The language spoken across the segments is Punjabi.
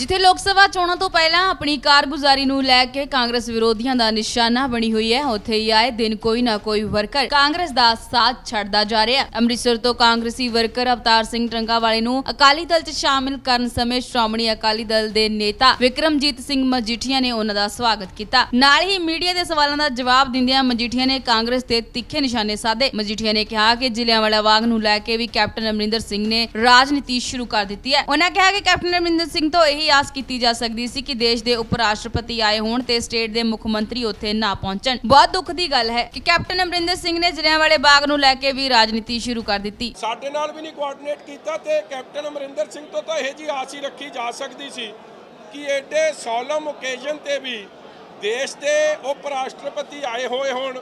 ਜਿੱਥੇ ਲੋਕ ਸਭਾ ਚੋਣਾਂ ਤੋਂ ਪਹਿਲਾਂ ਆਪਣੀ ਕਾਰਗੁਜ਼ਾਰੀ ਨੂੰ ਲੈ ਕੇ ਕਾਂਗਰਸ ਵਿਰੋਧੀਆਂ ਦਾ ਨਿਸ਼ਾਨਾ ਬਣੀ ਹੋਈ ਹੈ, ਉੱਥੇ ਹੀ ਆਏ ਦਿਨ ਕੋਈ ਨਾ ਕੋਈ ਵਰਕਰ ਕਾਂਗਰਸ ਦਾ ਸਾਥ ਛੱਡਦਾ ਜਾ ਰਿਹਾ। ਅੰਮ੍ਰਿਤਸਰ ਤੋਂ ਕਾਂਗਰਸੀ ਵਰਕਰ ਅਵਤਾਰ ਸਿੰਘ ਟੰਗਾਵਾਲੇ ਨੂੰ ਅਕਾਲੀ ਦਲ 'ਚ ਸ਼ਾਮਿਲ ਕਰਨ ਸਮੇਂ ਸ਼੍ਰੋਮਣੀ ਅਕਾਲੀ ਦਲ ਦੇ ਨੇਤਾ ਵਿਕਰਮਜੀਤ ਸਿੰਘ ਮਜੀਠੀਆ ਨੇ ਉਹਨਾਂ ਦਾ ਸਵਾਗਤ ਕੀਤਾ। ਨਾਲ ਹੀ ਮੀਡੀਆ ਦੇ ਸਵਾਲਾਂ ਦਾ ਜਵਾਬ ਦਿੰਦਿਆਂ ਮਜੀਠੀਆ ਨੇ ਕਾਂਗਰਸ ਤੇ ਤਿੱਖੇ ਨਿਸ਼ਾਨੇ ਸਾਧੇ। ਮਜੀਠੀਆ ਨੇ ਕਿਹਾ ਕਿ ਜ਼ਿਲ੍ਹਿਆਂਵਾਲਾ ਬਾਗ ਨੂੰ ਲੈ ਕੇ ਵੀ ਕੈਪਟਨ ਅਮਰਿੰਦਰ ਸਿੰਘ ਨੇ ਰਾਜਨੀਤੀ ਸ਼ੁਰੂ ਕਰ ਦਿੱਤੀ ਹੈ। ਉਹਨਾਂ ਕਿਹਾ ਕਿ ਕੈਪਟਨ ਅਮਰਿੰਦਰ ਸਿੰਘ ਤੋਂ ਇਹੀ ਆਸ ਕੀਤੀ ਜਾ ਸਕਦੀ ਸੀ ਕਿ ਦੇਸ਼ ਦੇ ਉਪ ਰਾਸ਼ਟਰਪਤੀ ਆਏ ਹੋਣ ਤੇ ਸਟੇਟ ਦੇ ਮੁੱਖ ਮੰਤਰੀ ਉੱਥੇ ਨਾ ਪਹੁੰਚਣ। ਬਹੁਤ ਦੁੱਖ ਦੀ ਗੱਲ ਹੈ ਕਿ ਕੈਪਟਨ ਅਮਰਿੰਦਰ ਸਿੰਘ ਨੇ ਜ਼ਿਲ੍ਹਿਆਂਵਾਲੇ ਬਾਗ ਨੂੰ ਲੈ ਕੇ ਵੀ ਰਾਜਨੀਤੀ ਸ਼ੁਰੂ ਕਰ ਦਿੱਤੀ। ਸਾਡੇ ਨਾਲ ਵੀ ਨਹੀਂ ਕੋਆਰਡੀਨੇਟ ਕੀਤਾ ਤੇ ਕੈਪਟਨ ਅਮਰਿੰਦਰ ਸਿੰਘ ਤੋਂ ਤਾਂ ਇਹ ਜੀ ਆਸ ਹੀ ਰੱਖੀ ਜਾ ਸਕਦੀ ਸੀ ਕਿ ਐਡੇ ਸੋਲਮ ਓਕੇਜਨ ਤੇ ਵੀ ਦੇਸ਼ ਦੇ ਉਪ ਰਾਸ਼ਟਰਪਤੀ ਆਏ ਹੋਏ ਹੋਣ।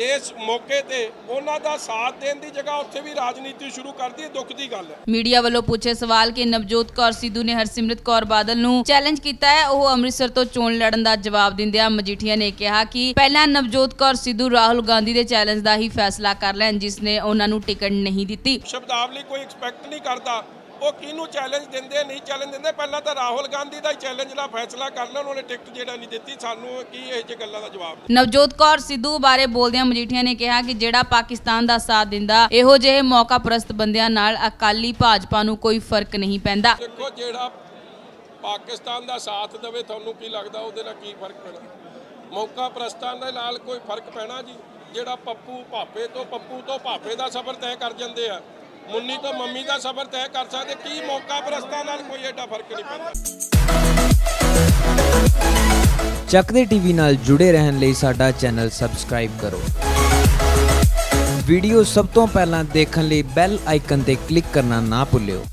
ਇਸ ਮੌਕੇ ਤੇ ਉਹਨਾਂ ਦਾ ਸਾਥ ਦੇਣ ਦੀ ਜਗ੍ਹਾ ਉੱਥੇ ਵੀ ਰਾਜਨੀਤੀ ਸ਼ੁਰੂ ਕਰਦੀ ਹੈ ਦੁੱਖ ਦੀ ਗੱਲ ਹੈ। ਮੀਡੀਆ ਵੱਲੋਂ ਪੁੱਛੇ ਸਵਾਲ ਕਿ ਨਵਜੋਤ ਕੌਰ ਸਿੱਧੂ ਨੇ ਹਰਸਿਮਰਤ ਕੌਰ ਬਾਦਲ ਨੂੰ ਚੈਲੰਜ ਕੀਤਾ ਹੈ ਉਹ ਅੰਮ੍ਰਿਤਸਰ ਤੋਂ ਚੋਣ ਲੜਨ ਦਾ ਜਵਾਬ ਦਿੰਦਿਆਂ ਮਜੀਠੀਆ ਨੇ ਕਿਹਾ ਕਿ ਪਹਿਲਾਂ ਨਵਜੋਤ ਕੌਰ ਸਿੱਧੂ ਰਾਹੁਲ ਗਾਂਧੀ ਦੇ ਚੈਲੰਜ ਦਾ ਹੀ ਫੈਸਲਾ ਕਰ ਲੈਣ ਜਿਸ ਨੇ ਉਹਨਾਂ ਨੂੰ ਟਿਕਟ ਨਹੀਂ ਦਿੱਤੀ। ਸ਼ਬਦਾਵਲੀ ਕੋਈ ਐਕਸਪੈਕਟ ਨਹੀਂ ਕਰਦਾ। ਉਹ ਕਿਹਨੂੰ ਚੈਲੰਜ ਦਿੰਦੇ ਨਹੀਂ ਚੈਲੰਜ ਦਿੰਦੇ? ਪਹਿਲਾਂ ਤਾਂ ਰਾਹੁਲ ਗਾਂਧੀ ਦਾ ਹੀ ਚੈਲੰਜ ਦਾ ਫੈਸਲਾ ਕਰ ਲੈਣ ਉਹਨੇ ਟਿਕਟ ਜਿਹੜਾ ਨਹੀਂ ਦਿੱਤੀ। ਸਾਨੂੰ ਕੀ ਇਹ ਜਿਹੀ ਗੱਲਾਂ ਦਾ ਜਵਾਬ ਨਵਜੋਤ ਕੌਰ ਸਿੱਧੂ ਬਾਰੇ ਬੋਲਦਿਆਂ ਮਜੀਠੀਆ ਨੇ ਕਿਹਾ ਕਿ ਜਿਹੜਾ ਪਾਕਿਸਤਾਨ ਦਾ ਸਾਥ ਦਿੰਦਾ ਇਹੋ ਜਿਹੇ ਮੌਕਾ ਪ੍ਰਸਤ ਬੰਦਿਆਂ ਨਾਲ ਅਕਾਲੀ ਭਾਜਪਾ ਨੂੰ ਕੋਈ ਫ਼ਰਕ ਨਹੀਂ ਪੈਂਦਾ। ਦੇਖੋ ਜਿਹੜਾ ਪਾਕਿਸਤਾਨ ਦਾ ਸਾਥ ਦੇਵੇ ਤੁਹਾਨੂੰ ਕੀ ਲੱਗਦਾ ਉਹਦੇ ਨਾਲ ਕੀ ਫ਼ਰਕ ਪੈਣਾ? ਮੌਕਾ ਪ੍ਰਸਤਾਨ ਦੇ ਨਾਲ ਕੋਈ ਫ਼ਰਕ ਪੈਣਾ ਜੀ? ਜਿਹੜਾ ਪੱਪੂ ਭਾਪੇ ਤੋਂ ਪੱਪੂ ਤੋਂ ਭਾਪੇ ਦਾ ਸਫ਼ਰ ਤੈਅ ਕਰ ਜਾਂਦੇ ਆ। ਮੁੰਨੀ ਤੋਂ ਮੰਮੀ ਦਾ ਸਫ਼ਰ ਤੈਅ ਕਰ ਸਕਦੇ, ਕੀ ਮੌਕਾ? ਪ੍ਰਸਤਾਨ ਨਾਲ ਕੋਈ ਐਡਾ ਫ਼ਰਕ ਨਹੀਂ ਪੈਂਦਾ। ਚੱਕਦੇ ਟੀਵੀ ਨਾਲ ਜੁੜੇ ਰਹਿਣ ਲਈ ਸਾਡਾ ਚੈਨਲ ਸਬਸਕ੍ਰਾਈਬ ਕਰੋ। ਵੀਡੀਓ ਸਭ ਤੋਂ ਪਹਿਲਾਂ ਦੇਖਣ ਲਈ ਬੈਲ ਆਈਕਨ ਤੇ ਕਲਿੱਕ ਕਰਨਾ ਨਾ ਭੁੱਲਿਓ।